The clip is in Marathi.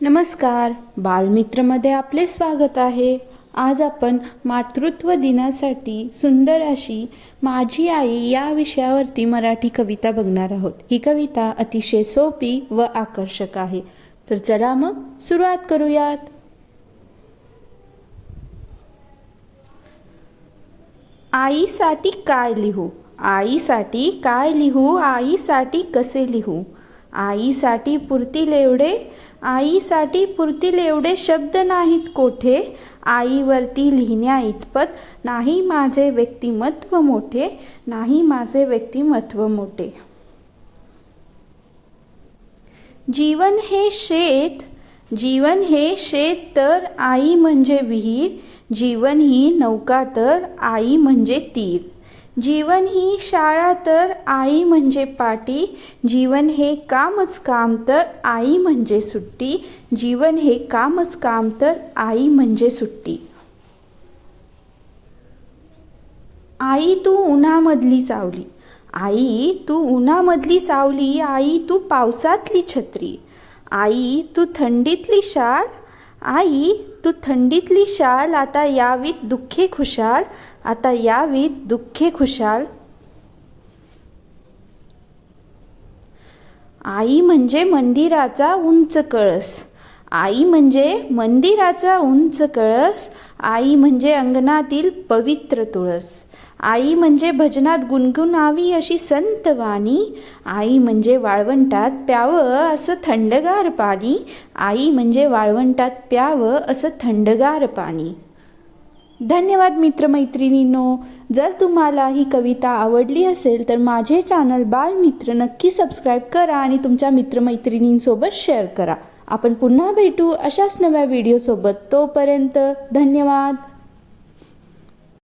नमस्कार. बालमित्रमध्ये आपले स्वागत आहे. आज आपण मातृत्व दिनासाठी सुंदर अशी माझी आई या विषयावरती मराठी कविता बघणार आहोत. ही कविता अतिशय सोपी व आकर्षक आहे. तर चला मग सुरुवात करूयात. आईसाठी काय लिहू? आईसाठी काय लिहू? आईसाठी कसे लिहू? आईसाठी पुरतील एवढे आईसाठी पुरतील एवढे शब्द नाहीत कोठे? आईवरती लिहिण्या इतपत नाही माझे व्यक्तिमत्व मोठे नाही माझे व्यक्तिमत्व मोठे. जीवन हे शेत जीवन हे शेत तर आई म्हणजे विहीर जीवन ही नौका तर आई म्हणजे तीर. जीवन ही शाळा तर आई म्हणजे पाटी जीवन हे कामच काम तर आई म्हणजे सुट्टी जीवन हे कामच काम तर आई म्हणजे सुट्टी. आई तू उन्हामधली सावली आई तू उन्हामधली सावली आई तू पावसातली छत्री आई तू थंडीतली शाळ आई तू थंडीतली शाल आता यावीत दुःखे खुशाल आता यावीत दुःखे खुशाल. आई म्हणजे मंदिराचा उंच कळस. आई म्हणजे मंदिराचा उंच कळस. आई म्हणजे अंगणातील पवित्र तुळस. आई म्हणजे भजनात गुणगुणावी अशी संत वाणी. आई म्हणजे वाळवंटात प्यावं असं थंडगार पाणी. आई म्हणजे वाळवंटात प्यावं असं थंडगार पाणी. धन्यवाद मित्रमैत्रिणींनो. जर तुम्हाला ही कविता आवडली असेल तर माझे चॅनल बालमित्र नक्की सबस्क्राईब करा आणि तुमच्या मित्रमैत्रिणींसोबत शेअर करा. आपण पुन्हा भेटू अशाच नव्या व्हिडिओसोबत. तोपर्यंत धन्यवाद.